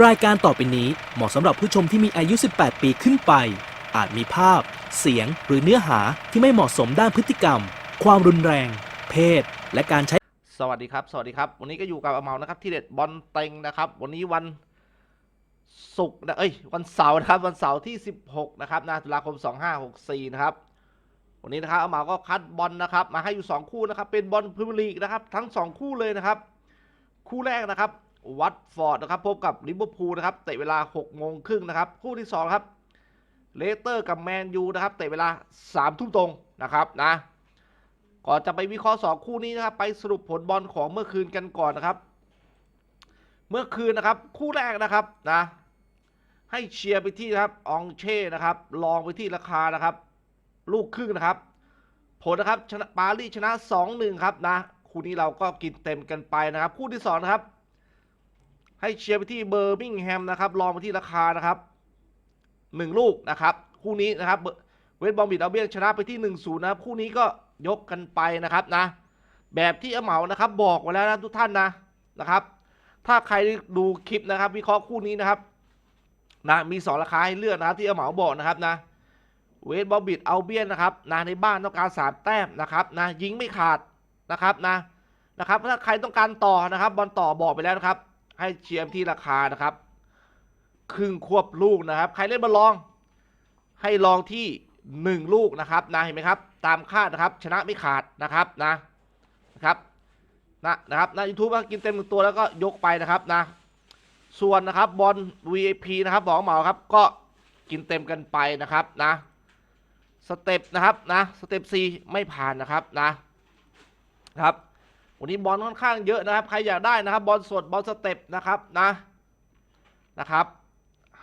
รายการต่อไปนี้เหมาะสำหรับผู้ชมที่มีอายุ 18 ปีขึ้นไป อาจมีภาพ เสียง หรือเนื้อหาที่ไม่เหมาะสมด้านพฤติกรรม ความรุนแรง เพศ และการใช้ สวัสดีครับ สวัสดีครับ วันนี้ก็อยู่กับอาเมานะครับ ที่เด็ดบอลเต็งนะครับ วันนี้วันศุกร์นะเอ้ย วันเสาร์นะครับ วันเสาร์ที่ 16 นะครับนะตุลาคม 2564 นะครับ วันนี้นะครับอาเมาก็คัดบอลนะครับ มาให้อยู่ 2 คู่นะครับ เป็นบอลพรีเมียร์ลีกนะครับ ทั้ง 2 คู่เลยนะครับ คู่แรกนะครับ วัตฟอร์ดนะครับ พบกับลิเวอร์พูลนะครับ เตะเวลา6โมงครึ่งนะครับ คู่ที่ 2 ครับ เลสเตอร์กับแมนยูนะครับ เตะเวลา3ทุ่มตรงนะครับนะก่อนจะไปวิเคราะห์สองคู่นี้นะครับ ไปสรุปผลบอลของเมื่อคืนกันก่อนนะครับ เมื่อคืนนะครับ คู่แรกนะครับนะ ให้เชียร์ไปที่นะครับอองเช่นะครับ ลองไปที่ราคานะครับ ลูกครึ่งนะครับ ผลนะครับชนะปารีสชนะ 2-1 ครับนะ คู่นี้เราก็กินเต็มกันไปนะครับ คู่ที่สองนะครับ ให้เชียร์ไปที่เบอร์มิงแฮมนะครับลองไปที่ราคานะครับ1ลูกนะครับคู่นี้นะครับเวสบอมบิดเอาเบียนชนะไปที่1-0นะครับคู่นี้ก็ยกกันไปนะครับนะ แบบที่อเหมานะครับบอกไว้แล้วนะทุกท่านนะนะครับ ถ้าใครดูคลิปนะครับ วิเคราะห์คู่นี้นะครับนะมีสองราคาให้เลือกนะครับที่อเหมาบอกนะครับนะเวสบอมบิดเอาเบียนนะครับนะในบ้านต้องการสาแต้มนะครับนะยิงไม่ขาดนะครับนะนะครับถ้าใครต้องการต่อนะครับบอลต่อบอกไปแล้วนะครับ ให้เชียร์ที่ราคานะครับครึ่งควบลูกนะครับ ใครเล่นบอลลอง ให้ลองที่1ลูกนะครับนะเห็นไหมครับ ตามคาดนะครับชนะไม่ขาดนะครับนะนะครับนะนะครับนะยูทูบกินเต็มหนึ่งตัวแล้วก็ยกไปนะครับนะ ส่วนนะครับบอล VIP นะครับบอกเหมาครับก็กินเต็มกันไปนะครับนะสเต็ปนะครับนะสเต็ป C ไม่ผ่านนะครับนะครับ วันนี้บอลค่อนข้างเยอะนะครับ ใครอยากได้นะครับ บอลสดบอลสเต็ปนะครับนะนะครับ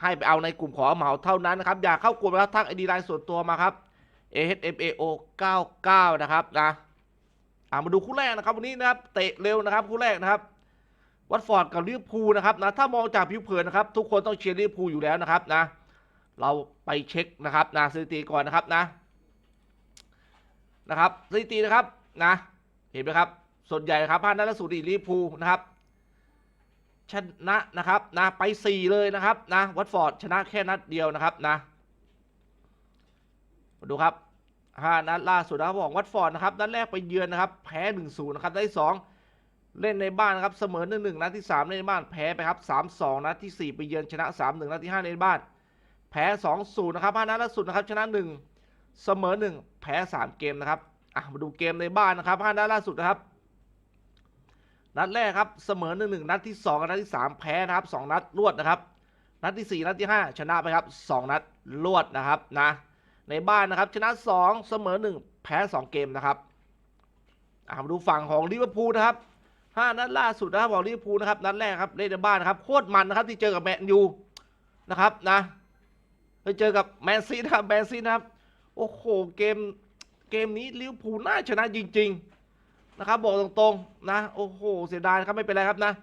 ให้ไปเอาในกลุ่มของเหมาเท่านั้นนะครับ อยากเข้ากลุ่มแล้วทักไอดีไลน์ส่วนตัวมาครับ AHMAO 99 นะครับนะอ่ามาดูคู่แรกนะครับ วันนี้นะครับเตะเร็วนะครับคู่แรกนะครับวัตฟอร์ดกับลิเวอร์พูลนะครับนะถ้ามองจากผิวเผินนะครับ ทุกคนต้องเชียร์ลิเวอร์พูลอยู่แล้วนะครับนะ เราไปเช็คนะครับนะสถิติก่อนนะครับนะนะครับสถิตินะครับนะ เห็นไหมครับ ส่วนใหญ่ครับพลาดนัดล่าสุดนี่ลิร์พูนะครับชนะนะครับนะไป 4 เลยนะครับนะวัตฟอร์ดชนะแค่นัดเดียวนะครับนะมาดูครับห้านัดล่าสุดนะครับของวัตฟอร์ดนะครับนัดแรกไปเยือนนะครับ แพ้1-0นะครับนัดที่สองเล่นในบ้านครับเสมอ1-1นัดที่3เล่นในบ้านแพ้ไปครับ3-2นัดที่4ไปเยือนชนะ3-1นัดที่5เล่นในบ้าน แพ้2-0นะครับห้านัดล่าสุดนะครับชนะ1เสมอ1แพ้3เกมนะครับอะมาดูเกมในบ้านนะครับห้านัดล่าสุดนะครับ นัดแรกครับเสมอหนึ่งหนึ่งนัดที่สองนัดที่สามแพ้นะครับสองนัดรวดนะครับ นัดที่สี่นัดที่ห้าชนะไปครับสองนัดรวดนะครับนะในบ้านนะครับชนะสองเสมอหนึ่งแพ้สองเกมนะครับอามาดูฝั่งของลิเวอร์พูลนะครับห้านัดล่าสุดนะครับของลิเวอร์พูลนะครับนัดแรกครับเล่นในบ้านนะครับโคตรมันนะครับที่เจอกับแมนยูนะครับนะไปเจอกับแมนซีนะครับแมนซีนะครับโอ้โหเกมเกมนี้ลิเวอร์พูลน่าชนะจริง ๆ นะครับบอกตรงๆนะโอ้โหเสียดายนะครับไม่เป็นไรครับนะ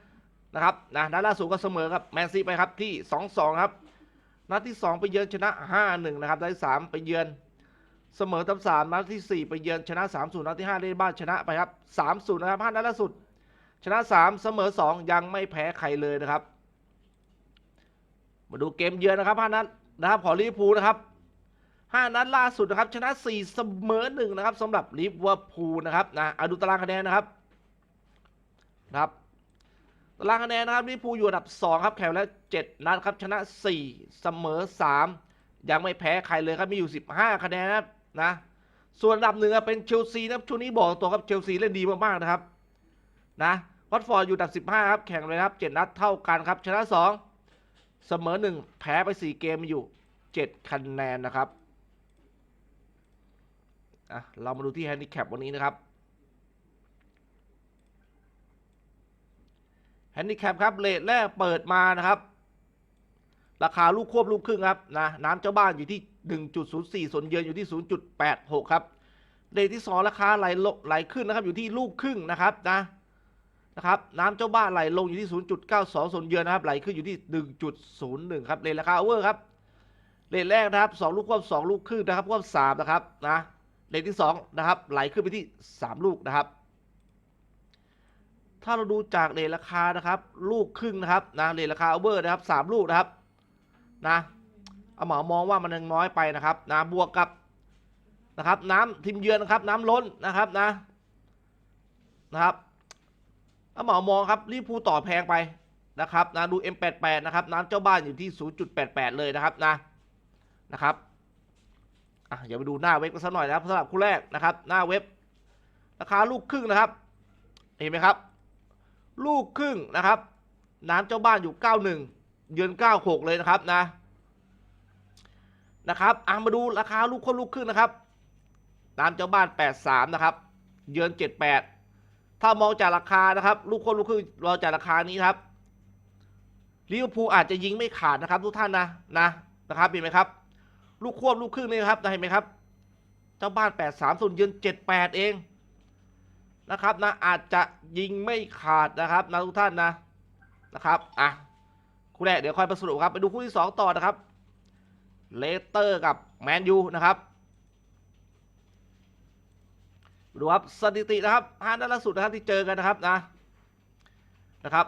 นะครับนะนัดล่าสุดก็เสมอครับแมนซีไปครับที่ 2-2 ครับนัดที่ 2 ไปเยือนชนะ 5-1 นะครับนัดที่ 3 ไปเยือนเสมอทับ3นัดที่ 4 ไปเยือนชนะ 3-0 นัดที่5เล่นบ้านชนะไปครับ 3-0 นะครับ5นัดล่าสุด ชนะ 3 เสมอ 2 ยังไม่แพ้ใครเลยนะครับ มาดูเกมเยือนนะครับ5นัดนะครับขอลิเวอร์พูลนะครับ ห้านัดล่าสุดนะครับ ชนะ 4 เสมอ1นะครับสำหรับลิเวอร์พูลนะครับนะเอาดูตารางคะแนนนะครับนะครับตารางคะแนนนะครับลิเวอร์พูลอยู่อันดับ 2 ครับแข่งแล้ว7นัดครับชนะ 4 เสมอ 3 ยังไม่แพ้ใครเลยครับมีอยู่ 15 คะแนนนะครับนะส่วนอันดับหนึ่งเป็นเชลซีนะครับช่วงนี้บอกตัวครับเชลซีเล่นดีมากๆนะครับนะวัตฟอร์ดอยู่อันดับ 15 ครับแข่งเลยครับ 7 นัดเท่ากันครับชนะ 2 เสมอ 1 แพ้ไป 4 เกมมีอยู่ 7 คะแนนนะครับ อะเรามาดูที่แฮนดิแคปวันนี้นะครับแฮนดิแคปครับเลทแรกเปิดมานะครับ ราคาลูกควบลูกครึ่งครับนะน้ำเจ้าบ้านอยู่ที่ 1.04 ส่วนเยือนอยู่ที่ 0.86 ครับเลทที่ 2 ราคาไหลลงไหลขึ้นนะครับอยู่ที่ลูกครึ่งนะครับนะนะครับน้ำเจ้าบ้านไหลลงอยู่ที่ 0.92 ส่วนเยือนนะครับไหลขึ้นอยู่ที่ 1.01 ครับเลทราคาโอเวอร์ครับเลทแรกนะครับ 2 ลูกควบ 2 ลูกครึ่งนะครับควบ3นะครับนะ เลขที่2นะครับไหลขึ้นไปที่ 3 ลูกนะครับ ถ้าเราดูจากเรทราคานะครับ ลูกครึ่งนะครับนะเรทราคาโอเวอร์นะครับสามลูกนะครับนะเอาหมอมองว่ามันยังน้อยไปนะครับนะบวกกับนะครับน้ำทีมเยือนนะครับ น้ำล้นนะครับนะนะครับเอาหมอมองครับรีพูต่อแพงไปนะครับนะดู M88 นะครับน้ำเจ้าบ้านอยู่ที่ 0.88 เลยนะครับนะนะครับ อะอย่าไปดูหน้าเว็บกันสักหน่อยนะครับสำหรับคู่แรกนะครับ หน้าเว็บ ราคาลูกครึ่งนะครับ เห็นไหมครับ ลูกครึ่งนะครับน้ำเจ้าบ้านอยู่ 91 เยือน 96 เลยนะครับนะนะครับอะมาดูราคาลูกคนลูกครึ่งนะครับน้ำเจ้าบ้าน 83 นะครับ เยือน 78 ถ้ามองจากราคานะครับ ลูกคนลูกครึ่งเราจากราคานี้ครับลิเวอร์พูลอาจจะยิงไม่ขาดนะครับ ทุกท่านนะนะนะครับเห็นไหมครับ ลูกควบลูกครึ่งนี่นะครับเห็นไหมครับ เจ้าบ้าน 83ส่วนเยือน78 เองนะครับนะอาจจะยิงไม่ขาดนะครับนะทุกท่านนะนะครับอะคู่แรกเดี๋ยวค่อยไปสรุปครับไปดูคู่ที่ 2 ต่อนะครับเลสเตอร์กับแมนยูนะครับดูครับสถิตินะครับห้านัดล่าสุดนะครับที่เจอกันนะครับนะนะครับ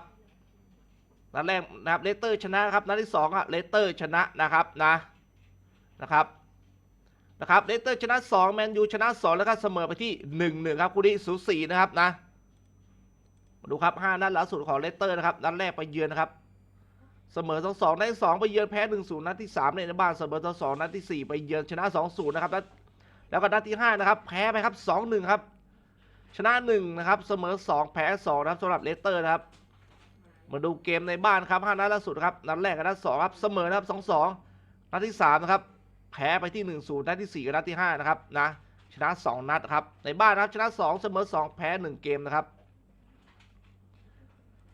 นัดแรกนะครับเลสเตอร์ชนะครับนัดที่2อะเลสเตอร์ชนะนะครับนะ นะครับนะครับเลสเตอร์ชนะ2แมนยูชนะ 2 แล้วก็เสมอไปที่1 1ครับคู่นี้สูสีนะครับนะมาดูครับ5นัดล่าสุดของเลสเตอร์นะครับนัดแรกไปเยือนนะครับเสมอ2 2นัดที่2ไปเยือนแพ้1 0นัดที่3ในบ้านเสมอ2 2นัดที่4ไปเยือนชนะ2 0นะครับแล้วก็นัดที่5นะครับแพ้ไปครับ2 1ครับชนะ1นะครับเสมอ 2 แพ้2นะครับสำหรับเลสเตอร์นะครับมาดูเกมในบ้านครับ5นัดล่าสุดครับนัดแรกกับนัด2ครับเสมอนะครับ2 2นัดที่3นะครับ แพ้ไปที่1 0นัดที่ 4 กับนัดที่ 5 นะครับนะชนะ 2 นัดครับในบ้านนะครับชนะ 2 เสมอ 2 แพ้ 1 เกมนะครับ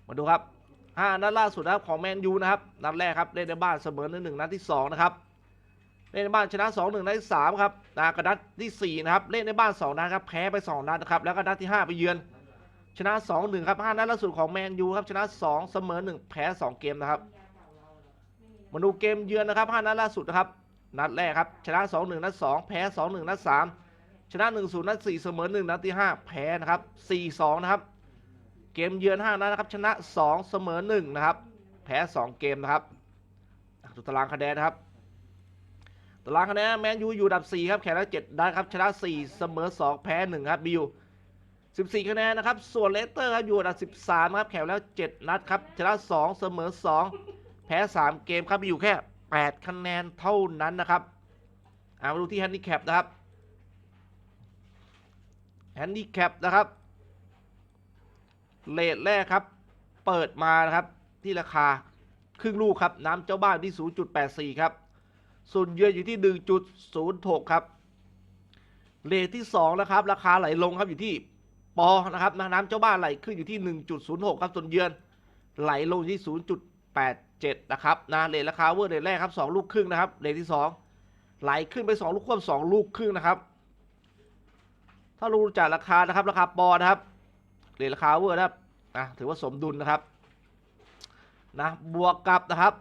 มาดูครับ 5 นัดล่าสุดนะครับของแมนยูนะครับนัดแรกครับเล่นในบ้านเสมอ1 1นัดที่ 2 นะครับเล่นในบ้านชนะ 2 1นัดที่3ครับนะกับนัดที่4นะครับเล่นในบ้าน 2 นัดครับแพ้ไป 2 นัดนะครับแล้วก็นัดที่ 5 ไปเยือน ชนะ 2 1 ครับ5นัดล่าสุดของแมนยูครับชนะ 2 เสมอ 1 แพ้ 2 เกมนะครับมาดูเกมเยือนนะครับ5นัดล่าสุดนะครับ นัดแรกครับ ชนะ 2 1 นัด 2 แพ้ 2 1 นัด 3 ชนะ 1 0 นัด 4 เสมอ 1 นัดที่ 5 แพ้นะครับ 4 2 นะครับ เกมเยือน 5 นัดนะครับ ชนะ 2 เสมอ 1 นะครับ แพ้ 2 เกมนะครับดูตารางคะแนนนะครับ ตารางคะแนนแมนยูอยู่อันดับ 4 ครับ แข่งแล้ว7นัดครับ ชนะ 4 เสมอ 2 แพ้ 1 ครับบิว14 คะแนนนะครับ ส่วนเลสเตอร์ครับอยู่อันดับ 13 ครับ แข่งแล้ว 7 นัดครับ ชนะ 2 เสมอ 2 แพ้ 3 เกมครับมีอยู่แค่ 8 คะแนนเท่านั้นนะครับอามาดูที่แฮนดิแคปนะครับแฮนดิแคปนะครับเลทแรกครับ เปิดมานะครับที่ราคาครึ่งลูกครับ น้ำเจ้าบ้านที่ 0.84 ครับส่วนเยือนอยู่ที่ 1.06 ครับเลทที่2นะครับ ราคาไหลลงครับอยู่ที่ปอนะครับน้ำเจ้าบ้านไหลขึ้นอยู่ที่ 1.06 ครับส่วนเยือนไหลลงที่ 8.7 นะครับนะเลทราคาเวอร์เลทแรกครับ 2 ลูกครึ่งนะครับเลทที่ 2 ไหลขึ้นไป 2 ลูกควบ 2 ลูกครึ่งนะครับ ถ้ารู้จากราคานะครับ ราคาปอนะครับเรทราคาเวอร์นะครับนะถือว่าสมดุลนะครับนะบวกกับนะครับ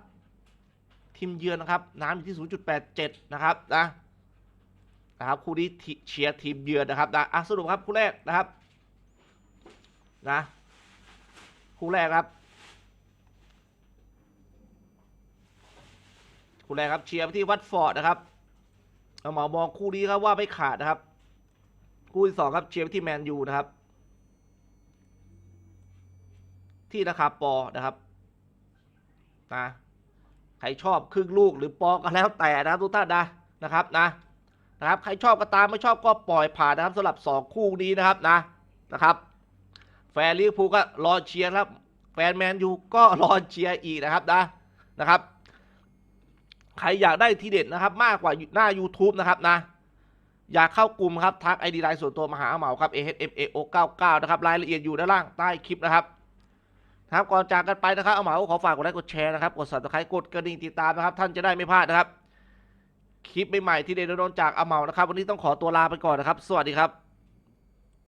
ทีมเยือนนะครับ น้ำอยู่ที่ 0.87 นะครับนะนะครับคู่นี้เชียร์ทีมเยือนนะครับนะอะสรุปครับคู่แรกนะครับนะคู่แรกครับ แรกครับเชียร์ไปที่วัตฟอร์ดนะครับเอาหมอมองคู่นี้ครับว่าไม่ขาดนะครับ คู่ที่สองครับเชียร์ไปที่แมนยูนะครับ ที่ราคาปอนะครับนะใครชอบครึ่งลูกหรือปอก็แล้วแต่นะครับทุกท่านนะนะครับนะนะครับ ใครชอบก็ตามไม่ชอบก็ปล่อยผ่านนะครับสำหรับสองคู่นี้นะครับนะนะครับแฟนลิเวอร์พูลก็รอเชียร์ครับ แฟนแมนยูก็รอเชียร์อีกนะครับนะนะครับ ใครอยากได้ทีเด็ดนะครับ มากกว่าหน้า YouTube นะครับนะ อยากเข้ากลุ่มครับทักไอดีไลน์ส่วนตัวมาหาเหมาครับ AHMAO 99 นะครับรายละเอียดอยู่ด้านล่างใต้คลิปนะครับครับก่อนจากกันไปนะครับเอาเหมาขอฝากกดไลค์กดแชร์นะครับกด subscribe กดกระดิ่งติดตามนะครับ ท่านจะได้ไม่พลาดนะครับ คลิปใหม่ๆที่เดนโดนจากเอาเหมานะครับ วันนี้ต้องขอตัวลาไปก่อนนะครับ สวัสดีครับ